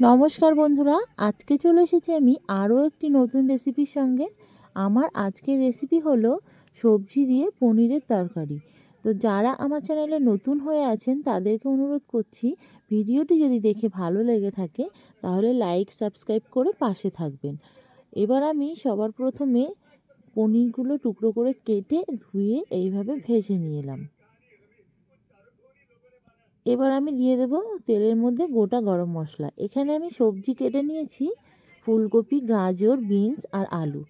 নমস্কার বন্ধুরা, আজকে চলে এসেছি আমি আরও একটি নতুন রেসিপির সঙ্গে। আমার আজকের রেসিপি হলো সবজি দিয়ে পনিরের তরকারি। তো যারা আমার চ্যানেলে নতুন হয়ে আছেন, তাদেরকে অনুরোধ করছি, ভিডিওটি যদি দেখে ভালো লেগে থাকে, তাহলে লাইক, সাবস্ক্রাইব করে পাশে থাকবেন। এবার আমি সবার প্রথমে পনিরগুলো টুকরো করে কেটে ধুয়ে এইভাবে ভেজে নিয়ে এলাম। এবার আমি দিয়ে দেব তেলের মধ্যে গোটা গরম মশলা। এখানে আমি সবজি কেটে নিয়েছি, ফুলকপি, গাজর, বিনস আর আলু।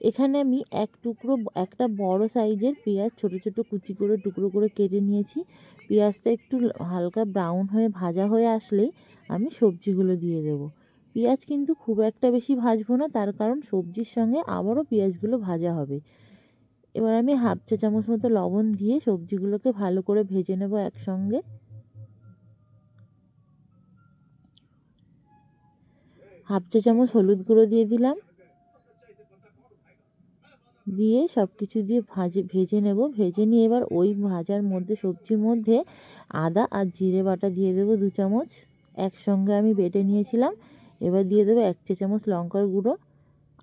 এখানে আমি এক টুকরো একটা বড় সাইজের পেঁয়াজ ছোট ছোট কুচি করে টুকরো করে কেটে নিয়েছি। পেঁয়াজটা একটু হালকা ব্রাউন হয়ে ভাজা হয়ে আসলেই আমি সবজিগুলো দিয়ে দেব। পেঁয়াজ কিন্তু খুব একটা বেশি ভাজবো না, তার কারণ সবজির সঙ্গে আবারও পেঁয়াজগুলো ভাজা হবে। এবার আমি হাফ চা চামচ মতো লবণ দিয়ে সবজিগুলোকে ভালো করে ভেজে নেব একসঙ্গে। হাফ চা চামচ হলুদ গুঁড়ো দিয়ে দিলাম। দিয়ে সব কিছু দিয়ে ভাজে, ভেজে নেব। ভেজে নিয়ে এবার ওই ভাজার মধ্যে, সবজির মধ্যে আদা আর জিরে বাটা দিয়ে দেবো দু চামচ। একসঙ্গে আমি বেটে নিয়েছিলাম। এবার দিয়ে দেবো এক চা চামচ লঙ্কার গুঁড়ো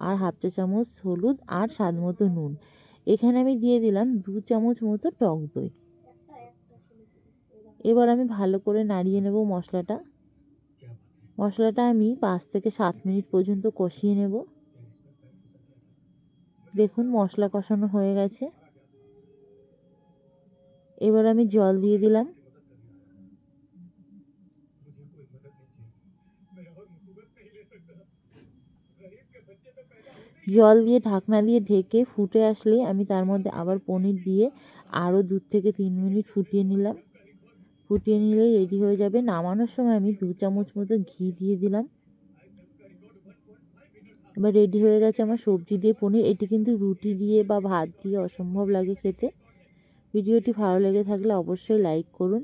আর হাফ চা চামচ হলুদ আর স্বাদ মতো নুন। এখানে আমি দিয়ে দিলাম দু চামচ মতো টক দই। এবার আমি ভালো করে নাড়িয়ে নেব মশলাটা। মশলাটা আমি পাঁচ থেকে সাত মিনিট পর্যন্ত কষিয়ে নেব। দেখুন মশলা কষানো হয়ে গেছে। এবার আমি জল দিয়ে দিলাম। জল দিয়ে ঢাকনা দিয়ে ঢেকে ফুটে আসলে আমি তার মধ্যে আবার পনির দিয়ে আরও দু থেকে তিন মিনিট ফুটিয়ে নিলাম। ফুটিয়ে নিলেই রেডি হয়ে যাবে। নামানোর সময় আমি দু চামচ মতো ঘি দিয়ে দিলাম। এবার রেডি হয়ে গেছে আমার সবজি দিয়ে পনির। এটি কিন্তু রুটি দিয়ে বা ভাত দিয়ে অসম্ভব লাগে খেতে। ভিডিওটি ভালো লেগে থাকলে অবশ্যই লাইক করুন।